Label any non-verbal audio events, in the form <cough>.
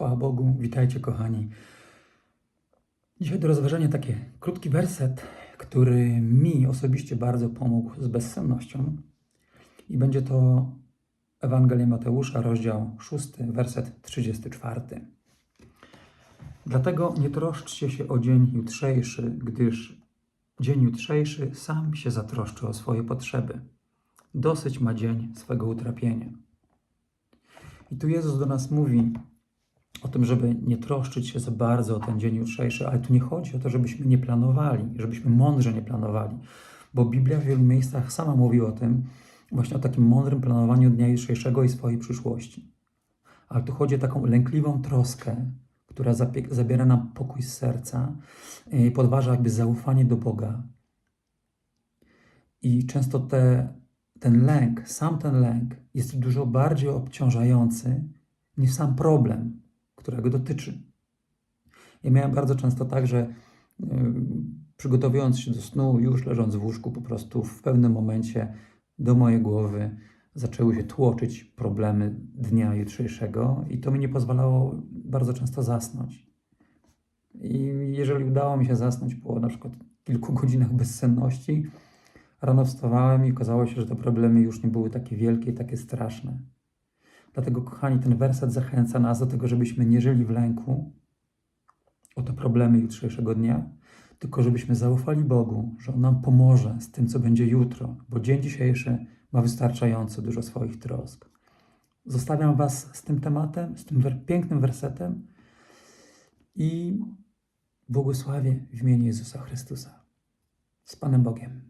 Chwała Bogu, witajcie kochani. Dzisiaj do rozważenia taki krótki werset, który mi osobiście bardzo pomógł z bezsennością. I będzie to Ewangelia Mateusza, rozdział 6, werset 34. Dlatego nie troszczcie się o dzień jutrzejszy, gdyż dzień jutrzejszy sam się zatroszczy o swoje potrzeby. Dosyć ma dzień swego utrapienia. I tu Jezus do nas mówi o tym, żeby nie troszczyć się za bardzo o ten dzień jutrzejszy, ale tu nie chodzi o to, żebyśmy nie planowali, żebyśmy mądrze nie planowali, bo Biblia w wielu miejscach sama mówi o tym, właśnie o takim mądrym planowaniu dnia jutrzejszego i swojej przyszłości. Ale tu chodzi o taką lękliwą troskę, która zabiera nam pokój z serca i podważa jakby zaufanie do Boga. I często te, ten lęk, sam ten lęk jest dużo bardziej obciążający niż sam problem, którego dotyczy. Ja miałem bardzo często tak, że y, przygotowując się do snu, już leżąc w łóżku, po prostu w pewnym momencie do mojej głowy zaczęły się tłoczyć problemy dnia jutrzejszego, i to mi nie pozwalało bardzo często zasnąć. I jeżeli udało mi się zasnąć po na przykład kilku <laughs> godzinach bezsenności, rano wstawałem i okazało się, że te problemy już nie były takie wielkie i takie straszne. Dlatego, kochani, ten werset zachęca nas do tego, żebyśmy nie żyli w lęku o te problemy jutrzejszego dnia, tylko żebyśmy zaufali Bogu, że On nam pomoże z tym, co będzie jutro, bo dzień dzisiejszy ma wystarczająco dużo swoich trosk. Zostawiam Was z tym tematem, z tym pięknym wersetem i błogosławię w imieniu Jezusa Chrystusa. Z Panem Bogiem.